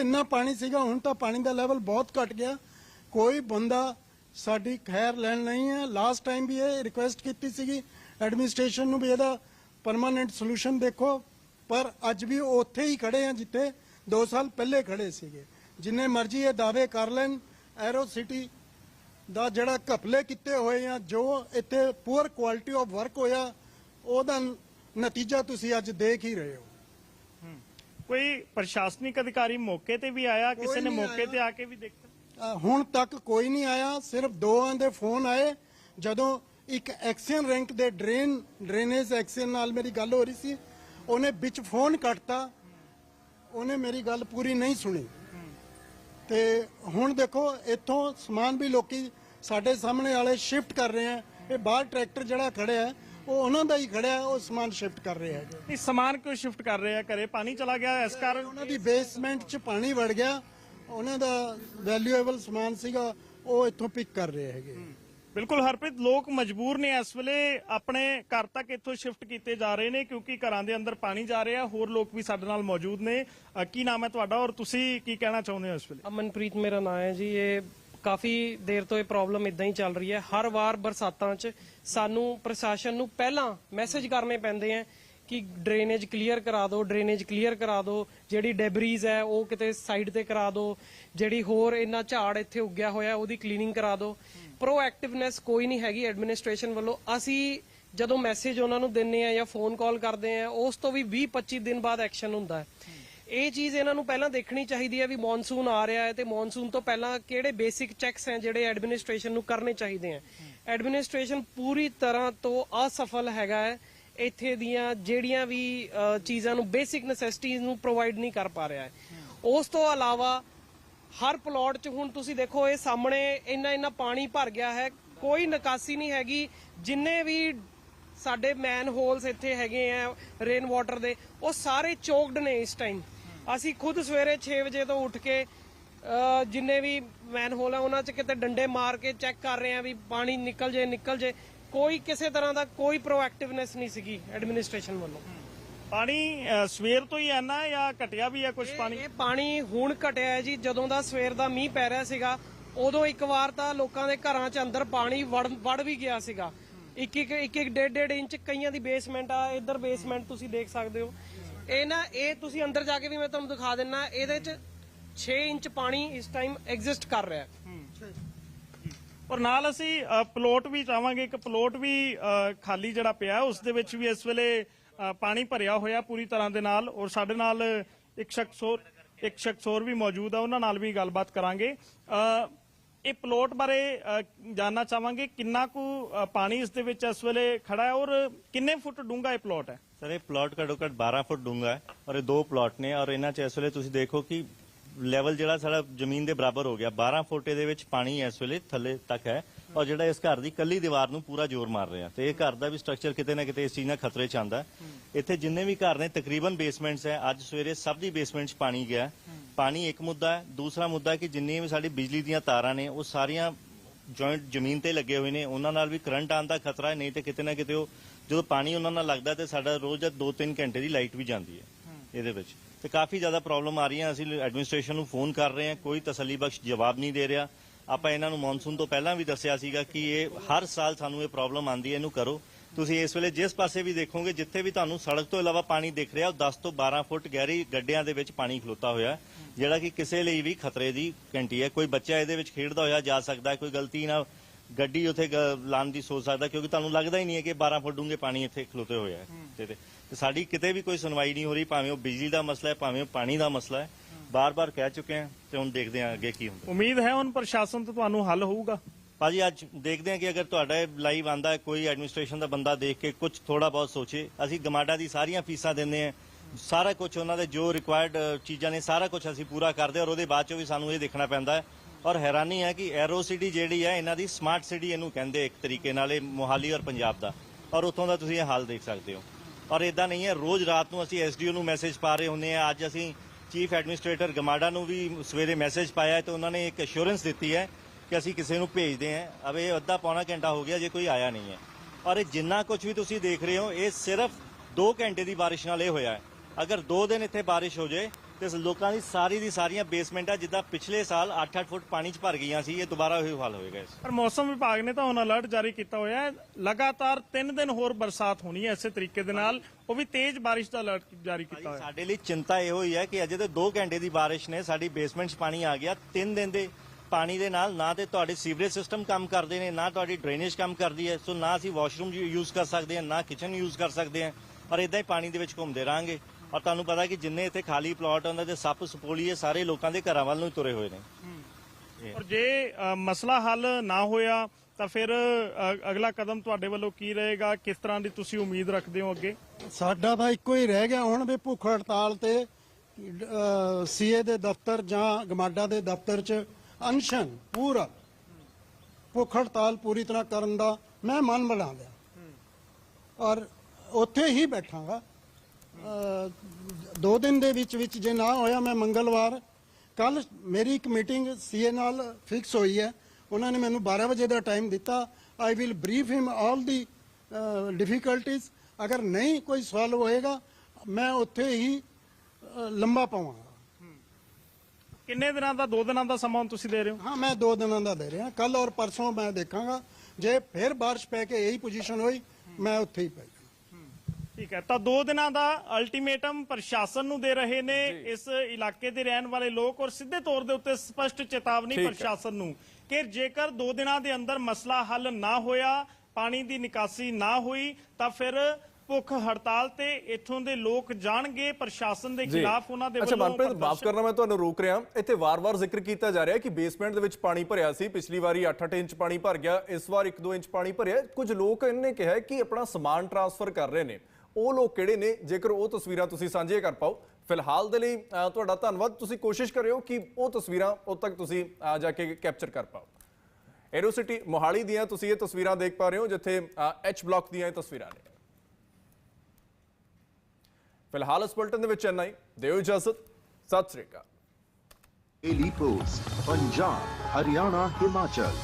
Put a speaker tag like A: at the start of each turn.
A: ਅੱਗੇ ਇੰਨਾ ਪਾਣੀ ਸੀਗਾ, ਹੁਣ ਤਾਂ ਪਾਣੀ ਦਾ ਲੈਵਲ ਬਹੁਤ ਘਟ ਗਿਆ। ਕੋਈ ਬੰਦਾ ਸਾਡੀ ਖੈਰ ਲੈਣ ਨਹੀਂ ਹੈ। ਲਾਸਟ ਟਾਈਮ ਵੀ ਇਹ ਰਿਕੁਐਸਟ ਕੀਤੀ ਸੀਗੀ ਐਡਮਿਨਿਸਟ੍ਰੇਸ਼ਨ ਨੂੰ ਵੀ ਇਹਦਾ ਪਰਮਾਨੈਂਟ ਸੋਲੂਸ਼ਨ ਦੇਖੋ। ਪਰ ਅੱਜ ਵੀ ਉਹ ਉੱਥੇ ਹੀ ਖੜੇ ਆ, ਜਿੱਥੇ 2 ਸਾਲ ਪਹਿਲੇ ਖੜੇ ਸੀਗੇ। ਜਿੰਨੇ ਮਰਜ਼ੀ ਇਹ ਦਾਅਵੇ ਕਰ ਲੈਣ ਐਰੋ ਸਿਟੀ ਦਾ ਜਿਹੜਾ ਘਪਲੇ ਕੀਤੇ ਹੋਏ ਆ, ਜੋ ਇੱਥੇ ਪੂਅਰ ਕੁਆਲਿਟੀ ਆਫ ਵਰਕ ਹੋਇਆ, ਉਹਦਾ ਨਤੀਜਾ ਤੁਸੀਂ ਅੱਜ ਦੇਖ ਹੀ ਰਹੇ ਹੋ।
B: ਕੋਈ ਪ੍ਰਸ਼ਾਸਨਿਕ ਅਧਿਕਾਰੀ ਮੌਕੇ ਤੇ ਵੀ ਆਇਆ ਕਿਸੇ ਨੇ ਮੌਕੇ ਤੇ ਆ ਕੇ ਵੀ ਦੇਖਿਆ?
A: ਅ, ਹੁਣ ਤੱਕ ਕੋਈ ਨਹੀਂ ਆਇਆ ਸਿਰਫ ਦੋਆਂ ਦੇ ਫੋਨ ਆਏ। ਜਦੋਂ ਇੱਕ ਐਕਸੀਅਨ ਰੈਂਕ ਦੇ ਡਰੇਨ ਡਰੇਨੇਜ ਐਕਸੀਅਨ ਨਾਲ ਮੇਰੀ ਗੱਲ ਹੋ ਰਹੀ ਸੀ ਉਹਨੇ ਵਿੱਚ ਫੋਨ ਕੱਟਤਾ ਉਹਨੇ ਮੇਰੀ ਗੱਲ ਪੂਰੀ ਨਹੀਂ ਸੁਣੀ। ਤੇ ਹੁਣ ਦੇਖੋ ਇੱਥੋਂ ਸਮਾਨ ਵੀ ਲੋਕੀ ਸਾਡੇ ਸਾਹਮਣੇ ਵਾਲੇ ਸ਼ਿਫਟ ਕਰ ਰਹੇ ਆ। ਇਹ ਬਾਹਰ ਟਰੈਕਟਰ ਜਿਹੜਾ ਖੜਿਆ ਹੈ, ਉਹ ਉਹਨਾਂ ਦਾ ਹੀ ਖੜਿਆ ਉਹ ਸਮਾਨ ਸ਼ਿਫਟ ਕਰ ਰਹੇ ਹੈਗੇ।
B: ਇਹ ਸਮਾਨ ਕਿਉਂ ਸ਼ਿਫਟ ਕਰ ਰਹੇ ਆ? ਘਰੇ ਪਾਣੀ ਚਲਾ ਗਿਆ ਇਸ ਕਾਰਨ?
A: ਉਹਨਾਂ ਦੀ ਬੇਸਮੈਂਟ 'ਚ ਪਾਣੀ ਵੜ ਗਿਆ। ਉਹਨਾਂ ਦਾ ਵੈਲਿਊਏਬਲ ਸਮਾਨ ਸੀਗਾ ਉਹ ਇੱਥੋਂ ਪਿਕ ਕਰ ਰਹੇ ਹੈਗੇ।
B: ਬਿਲਕੁਲ ਹਰਪ੍ਰੀਤ ਲੋਕ ਮਜਬੂਰ ਨੇ ਇਸ ਵੇਲੇ ਆਪਣੇ ਘਰ ਤੱਕ ਇੱਥੋਂ ਸ਼ਿਫਟ ਕੀਤੇ ਜਾ ਰਹੇ ਨੇ ਕਿਉਂਕਿ ਘਰਾਂ ਦੇ ਅੰਦਰ ਪਾਣੀ ਜਾ ਰਿਹਾ। ਹੋਰ ਲੋਕ ਵੀ ਸਾਡੇ ਨਾਲ ਮੌਜੂਦ ਨੇ। ਅ, ਕੀ ਨਾਮ ਹੈ ਤੁਹਾਡਾ ਔਰ ਤੁਸੀਂ ਕੀ ਕਹਿਣਾ ਚਾਹੁੰਦੇ ਹੋ ਇਸ ਵੇਲੇ?
C: ਅਮਨਪ੍ਰੀਤ ਮੇਰਾ ਨਾਮ ਹੈ ਜੀ। ਇਹ ਕਾਫੀ ਦੇਰ ਤੋਂ ਇਹ ਪ੍ਰੋਬਲਮ ਇਦਾਂ ਹੀ ਚੱਲ ਰਹੀ ਹੈ। ਹਰ ਵਾਰ ਬਰਸਾਤਾਂ 'ਚ ਸਾਨੂੰ ਪ੍ਰਸ਼ਾਸਨ ਨੂੰ ਪਹਿਲਾਂ ਮੈਸੇਜ ਕਰਨੇ ਪੈਂਦੇ ਆ ਕਿ ਡਰੇਨੇਜ ਕਲੀਅਰ ਕਰਾ ਦਿਓ ਡਰੇਨੇਜ ਕਲੀਅਰ ਕਰਾ ਦਿਓ। ਜਿਹੜੀ ਡੈਬਰੀਜ਼ ਹੈ, ਉਹ ਕਿਤੇ ਸਾਈਡ ਤੇ ਕਰਾ ਦਿਓ। ਜਿਹੜੀ ਹੋਰ ਇੰਨਾ ਝਾੜ ਇੱਥੇ ਉੱਗਿਆ ਹੋਇਆ, ਉਹਦੀ ਕਲੀਨਿੰਗ ਕਰਾ ਦਿਓ। ਪ੍ਰੋਐਕਟਿਵਨੈਸ ਕੋਈ ਨਹੀਂ ਹੈਗੀ ਐਡਮਿਨਿਸਟ੍ਰੇਸ਼ਨ ਵੱਲੋਂ। ਅਸੀਂ ਜਦੋਂ ਮੈਸੇਜ ਉਹਨਾਂ ਨੂੰ ਦਿੰਨੇ ਆ ਜਾਂ ਫੋਨ ਕਾਲ ਕਰਦੇ ਆ, ਉਸ ਤੋਂ ਵੀ 20 25 ਦਿਨ ਬਾਅਦ ਐਕਸ਼ਨ ਹੁੰਦਾ ਹੈ। ਇਹ ਚੀਜ਼ ਇਹਨਾਂ ਨੂੰ ਪਹਿਲਾਂ ਦੇਖਣੀ ਚਾਹੀਦੀ ਹੈ ਵੀ ਮੌਨਸੂਨ ਆ ਰਿਹਾ ਹੈ ਤੇ ਮੌਨਸੂਨ ਤੋਂ ਪਹਿਲਾਂ ਕਿਹੜੇ ਬੇਸਿਕ ਚੈੱਕਸ ਹੈ ਜਿਹੜੇ ਐਡਮਿਨਿਸਟ੍ਰੇਸ਼ਨ ਨੂੰ ਕਰਨੇ ਚਾਹੀਦੇ ਹੈ। ਐਡਮਿਨਿਸਟ੍ਰੇਸ਼ਨ ਪੂਰੀ ਤਰ੍ਹਾਂ ਤੋਂ ਅਸਫਲ ਹੈਗਾ ਹੈ। ਇੱਥੇ ਦੀਆਂ ਜਿਹੜੀਆਂ ਵੀ ਚੀਜ਼ਾਂ ਨੂੰ ਬੇਸਿਕ ਨੈਸੈਸਿਟੀਜ਼ ਨੂੰ ਪ੍ਰੋਵਾਈਡ ਨਹੀਂ ਕਰ ਪਾ ਰਿਹਾ ਹੈ। ਉਸ ਤੋਂ ਇਲਾਵਾ ਹਰ ਪਲਾਟ 'ਚ ਹੁਣ ਤੁਸੀਂ ਦੇਖੋ ਇਹ ਸਾਹਮਣੇ ਇੰਨਾ ਇੰਨਾ ਪਾਣੀ ਭਰ ਗਿਆ ਹੈ। ਕੋਈ ਨਿਕਾਸੀ ਨਹੀਂ ਹੈਗੀ। ਜਿੰਨੇ ਵੀ ਸਾਡੇ ਮੈਨ ਹੋਲਸ ਇੱਥੇ ਹੈਗੇ ਆ ਰੇਨ ਵਾਟਰ ਦੇ, ਉਹ ਸਾਰੇ ਚੋਕਡ ਨੇ ਇਸ ਟਾਈਮ ਅਸੀਂ ਖੁਦ ਸਵੇਰੇ 6 ਵਜੇ ਤੋਂ ਉੱਠ ਕੇ ਜਿੰਨੇ ਵੀ ਮੈਨ ਹੋਲ ਆ ਉਹਨਾਂ 'ਚ ਕਿਤੇ ਡੰਡੇ ਮਾਰ ਕੇ ਚੈੱਕ ਕਰ ਰਹੇ ਆ ਵੀ ਪਾਣੀ ਨਿਕਲ ਜੇ ਨਿਕਲ ਜੇ। ਕੋਈ ਕਿਸੇ ਤਰ੍ਹਾਂ ਦਾ ਕੋਈ ਪ੍ਰੋਐਕਟਿਵਨੈਸ ਨਹੀਂ ਸੀਗੀ ਐਡਮਿਨਿਸਟ੍ਰੇਸ਼ਨ ਵੱਲੋਂ।
B: ਪਾਣੀ ਸਵੇਰ ਤੋਂ ਹੀ ਆਨਾ ਜਾਂ ਘਟਿਆ ਵੀ ਹੈ ਕੁਝ ਪਾਣੀ?
C: ਇਹ ਪਾਣੀ ਹੁਣ ਘਟਿਆ ਹੈ ਜੀ। ਜਦੋਂ ਦਾ ਸਵੇਰ ਦਾ ਮੀਂਹ ਪੈ ਰਿਹਾ ਸੀਗਾ ਉਦੋਂ ਇੱਕ ਵਾਰ ਤਾਂ ਲੋਕਾਂ ਦੇ ਘਰਾਂ 'ਚ ਅੰਦਰ ਪਾਣੀ ਵੜ ਵੜ ਵੀ ਗਿਆ ਸੀਗਾ। ਇੱਕ ਇੱਕ ਇੱਕ ਇੱਕ ਡੇਢ ਡੇਢ ਇੰਚ ਕਈਆਂ ਦੀ ਬੇਸਮੈਂਟ ਆ। ਇੱਧਰ ਬੇਸਮੈਂਟ ਤੁਸੀਂ ਦੇਖ ਸਕਦੇ ਹੋ। ਇਹ ਨਾ ਇਹ ਤੁਸੀਂ ਅੰਦਰ ਜਾ ਕੇ ਵੀ ਮੈਂ ਤੁਹਾਨੂੰ ਦਿਖਾ ਦਿੰਨਾ ਇਹਦੇ 'ਚ 6 ਇੰਚ ਪਾਣੀ ਇਸ ਟਾਈਮ ਐਗਜ਼ਿਸਟ ਕਰ ਰਿਹਾ ਹੈ।
B: ਔਰ ਨਾਲ ਅਸੀਂ ਪਲੋਟ ਵੀ ਚਾਹਾਂਗੇ ਇੱਕ ਪਲੋਟ ਵੀ ਖਾਲੀ ਜਿਹੜਾ ਪਿਆ ਹੈ, ਉਸ ਦੇ ਵਿੱਚ ਵੀ ਇਸ ਵੇਲੇ ਪਾਣੀ ਭਰਿਆ ਹੋਇਆ ਪੂਰੀ ਤਰ੍ਹਾਂ ਦੇ ਨਾਲ ਔਰ ਸਾਡੇ ਨਾਲ ਇੱਕ ਸ਼ਖਸ ਹੋਰ ਇੱਕ ਸ਼ਖਸ ਹੋਰ ਵੀ ਮੌਜੂਦ ਆ ਉਹਨਾਂ ਨਾਲ ਵੀ ਗੱਲਬਾਤ ਕਰਾਂਗੇ। ਇਹ ਪਲੋਟ ਬਾਰੇ ਜਾਨਣਾ ਚਾਹਾਂਗੇ ਕਿੰਨਾ ਕੁ ਪਾਣੀ ਇਸ ਦੇ ਵਿੱਚ ਇਸ ਵੇਲੇ ਖੜਾ ਹੈ ਔਰ ਕਿੰਨੇ ਫੁੱਟ ਡੂੰਘਾ ਇਹ ਪਲੋਟ ਹੈ?
D: ਸਰ, ਇਹ ਪਲਾਟ ਘੱਟੋ ਘੱਟ 12 ਫੁੱਟ ਡੂੰਘਾ ਹੈ ਔਰ ਇਹ ਦੋ ਪਲਾਟ ਨੇ ਔਰ ਇਹਨਾਂ 'ਚ ਇਸ ਵੇਲੇ ਤੁਸੀਂ ਦੇਖੋ ਕਿ ਲੈਵਲ ਜਿਹੜਾ ਸਾਡਾ ਜ਼ਮੀਨ ਦੇ ਬਰਾਬਰ ਹੋ ਗਿਆ। 12 ਫੁੱਟ ਇਹਦੇ ਵਿੱਚ ਪਾਣੀ ਇਸ ਵੇਲੇ ਥੱਲੇ ਤੱਕ ਹੈ। ਔਰ ਜਿਹੜਾ ਇਸ ਘਰ ਦੀ ਕੱਲੀ ਦੀਵਾਰ ਨੂੰ ਪੂਰਾ ਜ਼ੋਰ ਮਾਰ ਰਿਹਾ। ਤੇ ਇਹ ਘਰ ਦਾ ਵੀ ਸਟਰਕਚਰ ਕਿਤੇ ਨਾ ਕਿਤੇ ਇਸ ਚੀਜ਼ ਨਾਲ ਖਤਰੇ 'ਚ ਆਂਦਾ ਇੱਥੇ ਜਿੰਨੇ ਵੀ ਘਰ ਨੇ, ਤਕਰੀਬਨ ਬੇਸਮੈਂਟਸ ਹੈ। ਅੱਜ ਸਵੇਰੇ ਸਭ ਦੀ ਬੇਸਮੈਂਟ 'ਚ ਪਾਣੀ ਗਿਆ। ਪਾਣੀ ਇੱਕ ਮੁੱਦਾ ਹੈ। ਦੂਸਰਾ ਮੁੱਦਾ ਕਿ ਜਿੰਨੀਆਂ ਵੀ ਸਾਡੀ ਬਿਜਲੀ ਦੀਆਂ ਤਾਰਾਂ ਨੇ, ਉਹ ਸਾਰੀਆਂ ਜੁਆਇੰਟ ਜ਼ਮੀਨ ਤੇ ਲੱਗੇ ਹੋਏ ਨੇ। ਉਹਨਾਂ ਨਾਲ ਵੀ ਕਰੰਟ ਆਉਣ ਦਾ ਖਤਰਾ ਹੈ। ਨਹੀਂ ਤੇ ਕਿਤੇ ਨਾ ਕਿਤੇ ਉਹ ਜਦੋਂ ਪਾਣੀ ਉਹਨਾਂ ਨਾਲ ਲੱਗਦਾ ਤੇ ਸਾਡਾ ਰੋਜ਼ ਦਾ 2-3 ਘੰਟੇ ਦੀ ਲਾਈਟ ਵੀ ਜਾਂਦੀ ਹੈ ਇਹਦੇ ਵਿੱਚ। ਤੇ ਕਾਫੀ ਜ਼ਿਆਦਾ ਪ੍ਰੋਬਲਮ ਆ ਰਹੀਆਂ। ਅਸੀਂ ਐਡਮਿਨਿਸਟ੍ਰੇਸ਼ਨ ਨੂੰ ਫੋਨ ਕਰ ਰਹੇ ਹਾਂ। ਕੋਈ ਤਸੱਲੀ ਬਖਸ਼ ਜਵਾਬ ਨਹੀਂ ਦੇ ਰਿਹਾ। ਆਪਾਂ ਇਹਨਾਂ ਨੂੰ ਮੌਨਸੂਨ ਤੋਂ ਪਹਿਲਾਂ ਵੀ ਦੱਸਿਆ ਸੀਗਾ ਕਿ ਇਹ ਹਰ ਸਾਲ ਸਾਨੂੰ ਇਹ ਪ੍ਰੋਬਲਮ ਆਂਦੀ ਹੈ, ਇਹਨੂੰ ਕਰੋ। ਤੁਸੀਂ ਇਸ ਵੇਲੇ ਜਿਸ ਪਾਸੇ ਵੀ ਦੇਖੋਗੇ, ਜਿੱਥੇ ਵੀ ਤੁਹਾਨੂੰ ਸੜਕ ਤੋਂ ਇਲਾਵਾ ਪਾਣੀ ਦਿਖ ਰਿਹਾ, ਉਹ 10 ਤੋਂ 12 ਫੁੱਟ ਗਹਿਰੀ ਗੱਡਿਆਂ ਦੇ ਵਿੱਚ ਪਾਣੀ ਖਲੋਤਾ ਹੋਇਆ ਜਿਹੜਾ ਕਿ ਕਿਸੇ ਲਈ ਵੀ ਖਤਰੇ ਦੀ ਘੰਟੀ ਹੈ। ਕੋਈ ਬੱਚਾ ਇਹਦੇ ਵਿੱਚ ਖੇਡਦਾ ਹੋਇਆ ਜਾ ਸਕਦਾ, ਕੋਈ ਗਲਤੀ ਨਾਲ ਗੱਡੀ ਉੱਥੇ ਗ- ਲਾਉਣ ਦੀ ਸੋਚ ਸਕਦਾ, ਕਿਉਂਕਿ ਤੁਹਾਨੂੰ ਲੱਗਦਾ ਹੀ ਨਹੀਂ ਹੈ ਕਿ 12 ਫੁੱਟ ਡੂੰਘੇ ਪਾਣੀ ਇੱਥੇ ਖਲੋਤੇ ਹੋਇਆ ਹੈ। ਤੇ ਸਾਡੀ ਕਿਤੇ ਵੀ ਕੋਈ ਸੁਣਵਾਈ ਨਹੀਂ ਹੋ ਰਹੀ, ਭਾਵੇਂ ਉਹ ਬਿਜਲੀ ਦਾ ਮਸਲਾ ਹੈ, ਭਾਵੇਂ ਉਹ ਪਾਣੀ ਦਾ ਮਸਲਾ ਹੈ। ਬਾਰ-ਬਾਰ ਕਹਿ ਚੁੱਕੇ ਹਾਂ ਤੇ ਹੁਣ ਦੇਖਦੇ ਹਾਂ ਅੱਗੇ ਕੀ ਹੁੰਦਾ।
B: ਉਮੀਦ ਹੈ ਹੁਣ ਪ੍ਰਸ਼ਾਸਨ ਤੋਂ ਤੁਹਾਨੂੰ ਹੱਲ ਹੋਊਗਾ।
D: ਭਾਜੀ ਅੱਜ ਦੇਖਦੇ ਹਾਂ ਕਿ ਅਗਰ ਤੁਹਾਡਾ ਲਾਈਵ ਆਂਦਾ ਕੋਈ ਐਡਮਿਨਿਸਟ੍ਰੇਸ਼ਨ ਦਾ ਬੰਦਾ ਦੇਖ ਕੇ ਕੁਝ ਥੋੜਾ ਬਹੁਤ ਸੋਚੇ। ਅਸੀਂ ਗਮਾਡਾ ਦੀ ਸਾਰੀਆਂ ਫੀਸਾਂ ਦਿੰਦੇ ਹਾਂ। ਸਾਰਾ ਕੁਝ ਉਹਨਾਂ ਦੇ ਜੋ ਰਿਕੁਆਇਰਡ ਚੀਜ਼ਾਂ ਨੇ ਸਾਰਾ ਕੁਝ ਅਸੀਂ ਪੂਰਾ ਕਰਦੇ ਔਰ ਉਹਦੇ ਬਾਅਦ ਚੋਂ ਵੀ ਸਾਨੂੰ ਇਹ ਦੇਖਣਾ ਪੈਂਦਾ ਹੈ। ਔਰ ਹੈਰਾਨੀ ਹੈ ਕਿ ਐਰੋ ਸਿਟੀ ਜਿਹੜੀ ਹੈ ਇਹਨਾਂ ਦੀ ਸਮਾਰਟ ਸਿਟੀ ਇਹਨੂੰ ਕਹਿੰਦੇ ਇੱਕ ਤਰੀਕੇ ਨਾਲ ਇਹ ਮੋਹਾਲੀ ਔਰ ਪੰਜਾਬ ਦਾ। ਔਰ ਉੱਥੋਂ ਦਾ ਤੁਸੀਂ ਇਹ ਹਾਲ ਦੇਖ ਸਕਦੇ ਹੋ। ਔਰ ਇਦਾਂ ਨਹੀਂ ਹੈ ਰੋਜ਼ ਰਾਤ ਨੂੰ ਅਸੀਂ ਐਸਡੀਓ ਨੂੰ ਮੈਸੇਜ ਪਾ ਰਹੇ ਹੁੰਦੇ ਆ ਅੱਜ ਅਸੀਂ ਚੀਫ ਐਡਮਿਨਿਸਟ੍ਰੇਟਰ ਗਮਾਡਾ ਨੂੰ ਵੀ ਸਵੇਰੇ ਮੈਸੇਜ ਪਾਇਆ ਹੈ ਤੇ ਉਹਨਾਂ ਨੇ ਇੱਕ ਅਸ਼ੋਰੈਂਸ ਦਿੱਤੀ ਹੈ ਕਿ ਅਸੀਂ ਕਿਸੇ ਨੂੰ ਭੇਜਦੇ ਹਾਂ। ਅਬੇ ਅੱਧਾ ਪੌਣਾ ਘੰਟਾ ਹੋ ਗਿਆ, ਜੇ ਕੋਈ ਆਇਆ ਨਹੀਂ ਹੈ। ਔਰ ਇਹ ਜਿੰਨਾ ਕੁਝ ਵੀ ਤੁਸੀਂ ਦੇਖ ਰਹੇ ਹੋ, ਇਹ ਸਿਰਫ 2 ਘੰਟੇ ਦੀ ਬਾਰਿਸ਼ ਨਾਲ ਇਹ ਹੋਇਆ ਹੈ। ਅਗਰ 2 ਦਿਨ ਇੱਥੇ ਬਾਰਿਸ਼ ਹੋ ਜਾਏ ਤੇ ਲੋਕਾਂ ਦੀ ਸਾਰੀ ਦੀ ਸਾਰੀਆਂ ਬੇਸਮੈਂਟਾਂ ਜਿੱਦਾਂ ਪਿਛਲੇ ਸਾਲ 8-8 ਫੁੱਟ ਪਾਣੀ 'ਚ ਭਰ ਗਈਆਂ ਸੀ ਇਹ ਦੁਬਾਰਾ ਉਹੀ ਹਾਲ ਹੋਏਗਾ ਇਸ
B: ਪਰ ਮੌਸਮ ਵਿਭਾਗ ਨੇ ਤਾਂ ਹੁਣ ਅਲਰਟ ਜਾਰੀ ਕੀਤਾ ਹੋਇਆ ਹੈ। ਲਗਾਤਾਰ 3 ਦਿਨ ਹੋਰ ਬਰਸਾਤ ਹੋਣੀ ਹੈ ਇਸੇ ਤਰੀਕੇ ਦੇ ਨਾਲ। ਉਹ ਵੀ ਤੇਜ਼ ਬਾਰਿਸ਼ ਦਾ ਅਲਰਟ ਜਾਰੀ ਕੀਤਾ ਹੋਇਆ।
D: ਸਾਡੇ ਲਈ ਚਿੰਤਾ ਇਹੋ ਹੀ ਹੈ ਕਿ ਅਜੇ ਤੇ 2 ਘੰਟੇ ਦੀ ਬਾਰਿਸ਼ ਨੇ ਸਾਡੀ ਬੇਸਮੈਂਟ 'ਚ ਪਾਣੀ ਆ ਗਿਆ। 3 ਦਿਨ ਦੇ ਪਾਣੀ ਦੇ ਨਾਲ ਨਾ ਤੇ ਤੁਹਾਡੇ ਸੀਵਰੇਜ ਸਿਸਟਮ ਕੰਮ ਕਰਦੇ ਨੇ ਨਾ ਤੁਹਾਡੀ ਡਰੇਨੇਜ ਕੰਮ ਕਰਦੀ ਹੈ। ਸੋ ਨਾ ਅਸੀਂ ਵਾਸ਼ਰੂਮ ਯੂਜ਼ ਕਰ ਸਕਦੇ ਹਾਂ ਨਾ ਕਿਚਨ ਯੂਜ਼ ਕਰ ਸਕਦੇ ਹਾਂ। ਔਰ ਇਦਾਂ ਹੀ ਪਾਣੀ ਦੇ ਵਿੱਚ ਘੁੰਮਦੇ ਰਾਂਗੇ ਔਰ ਤੁਹਾਨੂੰ ਪਤਾ ਕਿ ਜਿੰਨੇ ਇੱਥੇ ਖਾਲੀ ਪਲਾਟ ਹੁੰਦਾ ਤੇ ਸੱਪ ਸਪੋਲੀਏ ਸਾਰੇ ਲੋਕਾਂ ਦੇ ਘਰਾਂ ਵੱਲ ਨੂੰ ਤੁਰੇ ਹੋਏ ਨੇ।
B: ਔਰ ਜੇ ਅ, ਮਸਲਾ ਹੱਲ ਨਾ ਹੋਇਆ ਤਾਂ ਫਿਰ ਅ, ਅਗਲਾ ਕਦਮ ਤੁਹਾਡੇ ਵੱਲੋਂ ਕੀ ਰਹੇਗਾ? ਕਿਸ ਤਰ੍ਹਾਂ ਦੀ ਤੁਸੀਂ ਉਮੀਦ ਰੱਖਦੇ ਹੋ ਅੱਗੇ?
A: ਸਾਡਾ ਤਾਂ ਇੱਕੋ ਹੀ ਰਹਿ ਗਿਆ। ਹੁਣ ਵੀ ਭੁੱਖ ਹੜਤਾਲ ਤੇ ਸੀਏ ਦੇ ਦਫ਼ਤਰ ਜਾਂ ਗਮਾਡਾ ਦੇ ਦਫ਼ਤਰ 'ਚ ਅਨਸ਼ਨ ਪੂਰਾ। ਭੁੱਖ ਹੜਤਾਲ ਪੂਰੀ ਤਰ੍ਹਾਂ ਕਰਨ ਦਾ ਮੈਂ ਮਨ ਬਣਾ ਲਿਆ ਔਰ ਉੱਥੇ ਹੀ ਬੈਠਾਂਗਾ। ਦੋ ਦਿਨ ਦੇ ਵਿੱਚ ਵਿੱਚ ਜੇ ਨਾ ਹੋਇਆ ਮੈਂ ਮੰਗਲਵਾਰ ਕੱਲ ਮੇਰੀ ਇੱਕ ਮੀਟਿੰਗ ਸੀਏ ਨਾਲ ਫਿਕਸ ਹੋਈ ਹੈ। ਉਹਨਾਂ ਨੇ ਮੈਨੂੰ 12 ਵਜੇ ਦਾ ਟਾਈਮ ਦਿੱਤਾ। I will brief him all the difficulties ਅਗਰ ਨਹੀਂ ਕੋਈ ਸੋਲਵ ਹੋਏਗਾ ਮੈਂ ਉੱਥੇ ਹੀ ਲੰਬਾ ਪਾਵਾਂਗਾ।
B: ਕਿੰਨੇ ਦਿਨਾਂ ਦਾ ਦੋ ਦਿਨਾਂ ਦਾ ਸਮਾਂ ਤੁਸੀਂ ਦੇ ਰਹੇ ਹੋ?
A: ਹਾਂ ਮੈਂ ਦੋ ਦਿਨਾਂ ਦਾ ਦੇ ਰਿਹਾ। ਕੱਲ ਔਰ ਪਰਸੋਂ ਮੈਂ ਦੇਖਾਂਗਾ। ਜੇ ਫਿਰ ਬਾਰਿਸ਼ ਪੈ ਕੇ ਇਹੀ ਪੋਜੀਸ਼ਨ ਹੋਈ ਮੈਂ ਉੱਥੇ ਹੀ ਪੈ ਜਾਣਾ
B: ਠੀਕ ਹੈ। ਤਾਂ ਦੋ ਦਿਨਾਂ ਦਾ ਅਲਟੀਮੇਟਮ ਪ੍ਰਸ਼ਾਸਨ ਨੂੰ ਦੇ ਰਹੇ ਨੇ ਇਸ ਇਲਾਕੇ ਦੇ ਰਹਿਣ ਵਾਲੇ ਲੋਕ ਔਰ ਸਿੱਧੇ ਤੌਰ ਦੇ ਉੱਤੇ ਸਪਸ਼ਟ ਚੇਤਾਵਨੀ। ਪ੍ਰਸ਼ਾਸਨ ਨੂੰ ਕਿ ਜੇਕਰ ਦੋ ਦਿਨਾਂ ਦੇ ਅੰਦਰ ਮਸਲਾ ਹੱਲ ਨਾ ਹੋਇਆ ਪਾਣੀ ਦੀ ਨਿਕਾਸੀ ਨਾ ਹੋਈ ਤਾਂ ਫਿਰ ਭੁੱਖ ਹੜਤਾਲ ਤੇ ਇੱਥੋਂ ਦੇ ਲੋਕ ਜਾਣਗੇ ਪ੍ਰਸ਼ਾਸਨ ਦੇ। ਖਿਲਾਫ ਉਹਨਾਂ ਦੇ
E: ਅੱਛਾ
B: ਵੱਲੋਂ
E: ਮਨਪ੍ਰੀਤ ਮਾਫ ਕਰਨਾ ਮੈਂ ਤੁਹਾਨੂੰ ਰੋਕ ਰਿਹਾ। ਇੱਥੇ ਵਾਰ-ਵਾਰ ਜ਼ਿਕਰ ਕੀਤਾ ਜਾ ਰਿਹਾ ਕਿ ਬੇਸਮੈਂਟ ਦੇ ਵਿੱਚ ਪਾਣੀ ਭਰਿਆ ਸੀ। ਪਿਛਲੀ ਵਾਰੀ 8-8 ਇੰਚ ਪਾਣੀ ਭਰ ਗਿਆ ਇਸ ਵਾਰ 1-2 ਇੰਚ ਪਾਣੀ ਭਰਿਆ। ਕੁਝ ਲੋਕ ਇਹਨੇ ਕਿਹਾ ਕਿ ਆਪਣਾ ਸਮਾਨ ਟਰਾਂਸਫਰ ਕਰ ਰਹੇ ਨੇ। ਉਹ ਲੋਕ ਕਿਹੜੇ ਨੇ? ਜੇਕਰ ਉਹ ਤਸਵੀਰਾਂ ਤੁਸੀਂ ਸਾਂਝੀਆਂ ਕਰ ਪਾਓ। ਫਿਲਹਾਲ ਦੇ ਲਈ ਤੁਹਾਡਾ ਧੰਨਵਾਦ। ਤੁਸੀਂ ਕੋਸ਼ਿਸ਼ ਕਰਿਓ ਕਿ ਉਹ ਤਸਵੀਰਾਂ ਉਦ ਤੱਕ ਤੁਸੀਂ ਜਾ ਕੇ ਕੈਪਚਰ ਕਰ ਪਾਓ। ਐਰੋਸਿਟੀ ਮੋਹਾਲੀ ਦੀਆਂ ਤੁਸੀਂ ਇਹ ਤਸਵੀਰਾਂ ਦੇਖ ਪਾ ਰਹੇ ਹੋ ਜਿੱਥੇ ਐਚ ਬਲਾਕ ਦੀਆਂ ਇਹ ਤਸਵੀਰਾਂ ਨੇ। ਫਿਲਹਾਲ ਇਸ ਬੁਲਟਨ ਦੇ ਵਿੱਚ ਇੰਨਾ ਹੀ। ਦਿਓ ਇਜਾਜ਼ਤ। ਸਤਿ ਸ੍ਰੀ ਅਕਾਲ।
F: Daily Post, Punjab, Haryana, Himachal.